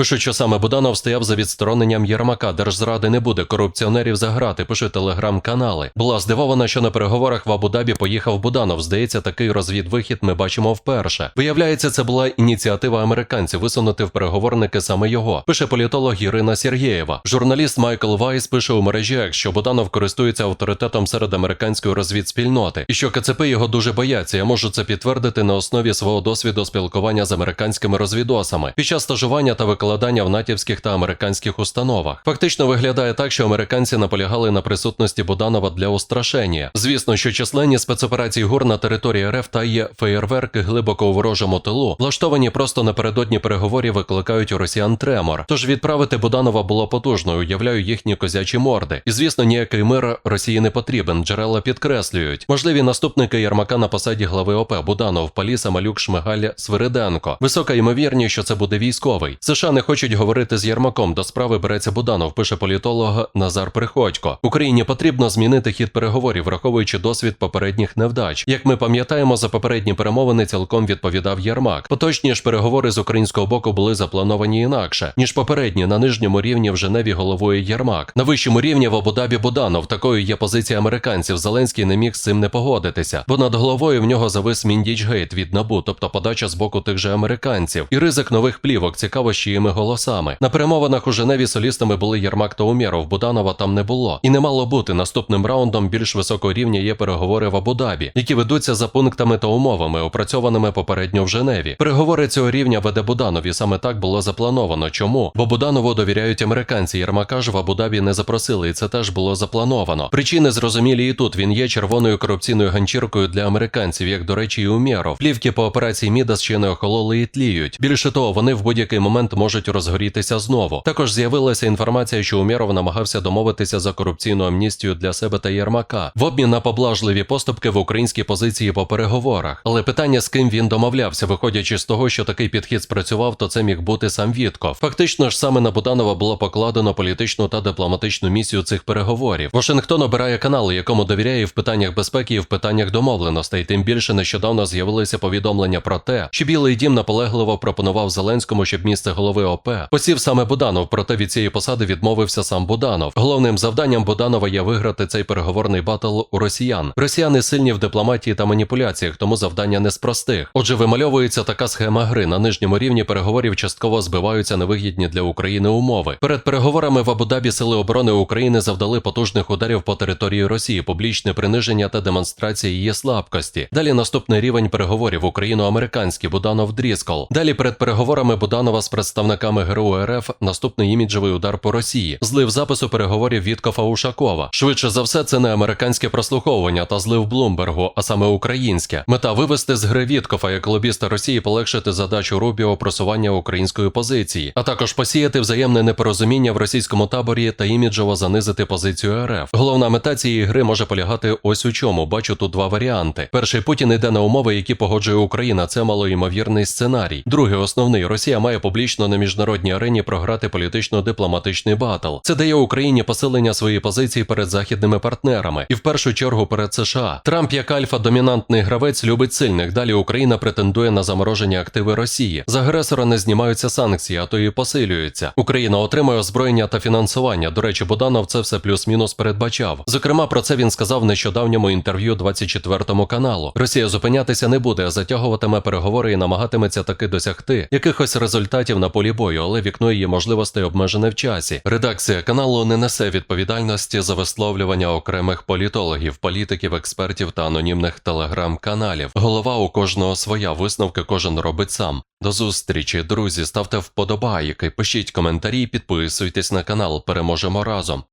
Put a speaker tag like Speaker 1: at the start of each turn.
Speaker 1: Пишуть, що саме Буданов стояв за відстороненням Єрмака, держзради не буде, корупціонерів заграти, пишуть телеграм-канали. Була здивована, що на переговорах в Абу-Дабі поїхав Буданов. Здається, такий розвідвихід ми бачимо вперше. Виявляється, це була ініціатива американців висунути в переговорники саме його. Пише політолог Ірина Сергєєва. Журналіст Майкл Вайс пише у мережі, що Буданов користується авторитетом серед американської розвідспільноти, і що КЦП його дуже бояться. Я можу це підтвердити на основі свого досвіду спілкування з американськими розвідосами під час стажування та викладання в натівських та американських установах. Фактично виглядає так, що американці наполягали на присутності Буданова для устрашення. Звісно, що численні спецоперації ГУР на території РФ та є феєрверки глибоко у ворожому тилу, влаштовані просто напередодні переговорів викликають у росіян тремор. Тож відправити Буданова було потужно, уявляю їхні козячі морди. І звісно, ніякий мир Росії не потрібен. Джерела підкреслюють. Можливі наступники Єрмака на посаді глави ОП Буданов, Паліса, Малюк, Шмигаль, Свириденко. Висока ймовірність, що це буде військовий. США не хочуть говорити з Єрмаком. До справи береться Буданов, пише політолог Назар Приходько. Україні потрібно змінити хід переговорів, враховуючи досвід попередніх невдач. Як ми пам'ятаємо, за попередні перемовини цілком відповідав Єрмак. Поточні ж переговори з українського боку були заплановані інакше, ніж попередні на нижньому рівні в Женеві головує Єрмак. На вищому рівні в Абу-Дабі Буданов. Такою є позиція американців. Зеленський не міг з цим не погодитися, бо над головою в нього завис Міндічгейт від набу, тобто подача з боку тих же американців, і ризик нових плівок, цікаво, з чиїми голосами. На перемовинах у Женеві солістами були Єрмак та Умєров, Буданова там не було. І не мало бути наступним раундом більш високого рівня є переговори в Абу-Дабі, які ведуться за пунктами та умовами, опрацьованими попередньо в Женеві. Переговори цього рівня веде Буданов, і саме так було заплановано. Чому? Бо Буданову довіряють американці. Єрмака ж в Абу-Дабі не запросили, і це теж було заплановано. Причини зрозумілі і тут. Він є червоною корупційною ганчіркою для американців, як до речі, і Умєров. Плівки по операції Мідас ще не охололи і тліють. Більше того, вони в будь-який момент можуть розгорітися знову. Також з'явилася інформація, що Умєров намагався домовитися за корупційну амністію для себе та Єрмака в обмін на поблажливі поступки в українській позиції по переговорах. Але питання, з ким він домовлявся, виходячи з того, що такий підхід спрацював, то це міг бути сам Вітков. Фактично ж саме на Буданова було покладено політичну та дипломатичну місію цих переговорів. Вашингтон обирає канал, якому довіряє в питаннях безпеки, і в питаннях домовленостей. Тим більше нещодавно з'явилися повідомлення про те, що Білий Дім наполегливо пропонував Зеленському, щоб місце голови ОП посів саме Буданов. Проте від цієї посади відмовився сам Буданов. Головним завданням Буданова є виграти цей переговорний батл у росіян. Росіяни сильні в дипломатії та маніпуляціях, тому завдання не з простих. Отже, вимальовується така схема гри. На нижньому рівні переговорів частково збиваються невигідні для України умови. Перед переговорами в Абу-Дабі сили оборони України завдали потужних ударів по території Росії, публічне приниження та демонстрація її слабкості. Далі наступний рівень переговорів україно-американські Буданов Дріскол. Далі перед переговорами Буданова з представниками ГРУ РФ наступний іміджевий удар по Росії. Злив запису переговорів Віткофа Ушакова. Швидше за все, це не американське прослуховування та злив Блумбергу, а саме українське. Мета вивести з гри Віткофа як лобіста Росії, полегшити задачу Рубіо просування української позиції, а також посіяти взаємне непорозуміння в російському таборі та іміджово занизити позицію РФ. Головна мета цієї гри може полягати ось у чому. Бачу тут два варіанти. Перший Путін йде на умови, які погоджує Україна. Це малоймовірний сценарій. Другий основний Росія має публічно на міжнародній арені програти політично-дипломатичний батл. Це дає Україні посилення своєї позиції перед західними партнерами і в першу чергу перед США. Трамп як альфа-домінантний гравець любить сильних. Далі Україна претендує на заморожені активи Росії. З агресора не знімаються санкції, а то і посилюються. Україна отримує озброєння та фінансування. До речі, Буданов це все плюс-мінус передбачав. Зокрема, про це він сказав в нещодавньому інтерв'ю 24 каналу. Росія зупинятися не буде, а затягуватиме переговори і намагатиметься таки досягти якихось результатів на полі бою, але вікно її можливостей обмежене в часі. Редакція каналу не несе відповідальності за висловлювання окремих політологів, політиків, експертів та анонімних телеграм-каналів. Голова у кожного своя висновки кожен робить сам. До зустрічі, друзі. Ставте вподобайки, пишіть коментарі, підписуйтесь на канал. Переможемо разом.